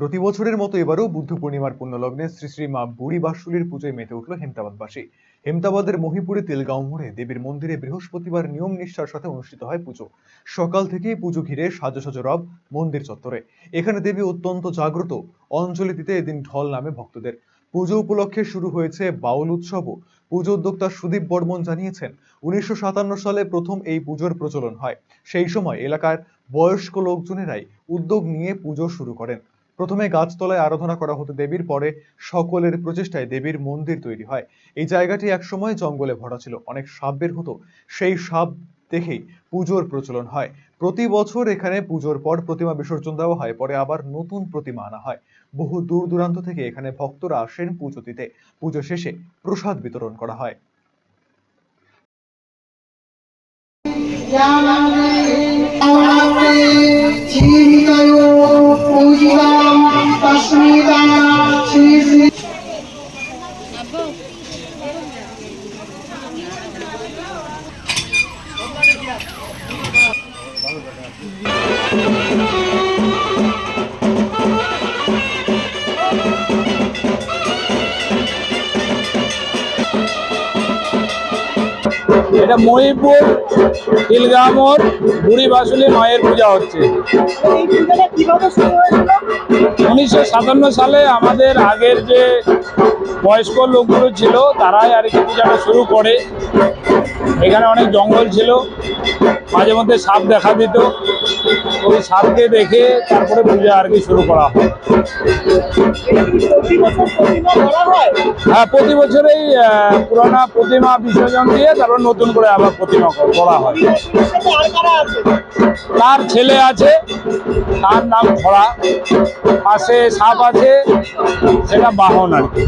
প্রতি বছরের মতো এবারও বুদ্ধ পূর্ণিমার পুণ্যলগ্নে শ্রী শ্রী মা বুড়ি বাসুলির পুজোয় মেতে উঠল হেমতাবাদবাসী। হেমতাবাদের মহিপুরে তেলগাঁও মোড়ে দেবীর মন্দিরে বৃহস্পতিবার নিয়ম নিষ্ঠার সাথে অনুষ্ঠিত হয় পুজো। সকাল থেকেই পুজো ঘিরে সাজো সাজো রব মন্দির চত্বরে। এখানে দেবী অত্যন্ত জাগ্রত। অঞ্জলি দিতে এদিন ঢল নামে ভক্তদের। পুজো উপলক্ষে শুরু হয়েছে বাউল উৎসবও। পুজো উদ্যোক্তা সুদীপ বর্মন জানিয়েছেন, উনিশশো সাতান্ন সালে প্রথম এই পুজোর প্রচলন হয়। সেই সময় এলাকার বয়স্ক লোকজনেরাই উদ্যোগ নিয়ে পুজো শুরু করেন। প্রথমে গাছতলায় আরাধনা করা হতো দেবীর, পরে সকলের প্রচেষ্টায় দেবীর মন্দির তৈরি হয়। এই জায়গাটি একসময় জঙ্গলে ভরা ছিল, অনেক সাপ বের হতো। সেই সাপ দেখেই পুজোর প্রচলন হয়। প্রতি বছর এখানে পুজোর পর প্রতিমা বিসর্জন দেওয়া হয়, পরে আবার নতুন প্রতিমা আনা হয়। বহু দূর দূরান্ত থেকে এখানে ভক্তরা আসেন পুজো দিতে। পুজো শেষে প্রসাদ বিতরণ করা হয়। এটা মহিপুর তিলগামর বুড়ি বাসুলি মায়ের পূজা হচ্ছে। উনিশশো সাতান্ন সালে আমাদের আগের যে বয়স্ক লোকগুলো ছিল, তারাই আর কি পূজাটা শুরু করে। এখানে অনেক জঙ্গল ছিল মাঝে মধ্যে সাপ দেখা দিত। ওই সাপকে দেখে তারপরে পূজা আর কি শুরু করা হয়। হ্যাঁ প্রতি বছরেই পুরানা প্রতিমা বিসর্জন দিয়ে তারপর নতুন করে আবার প্রতিমা করা হয়। তার ছেলে আছে, তার নাম খরা পাশে সাপ আছে, সেটা বাহন আর কি।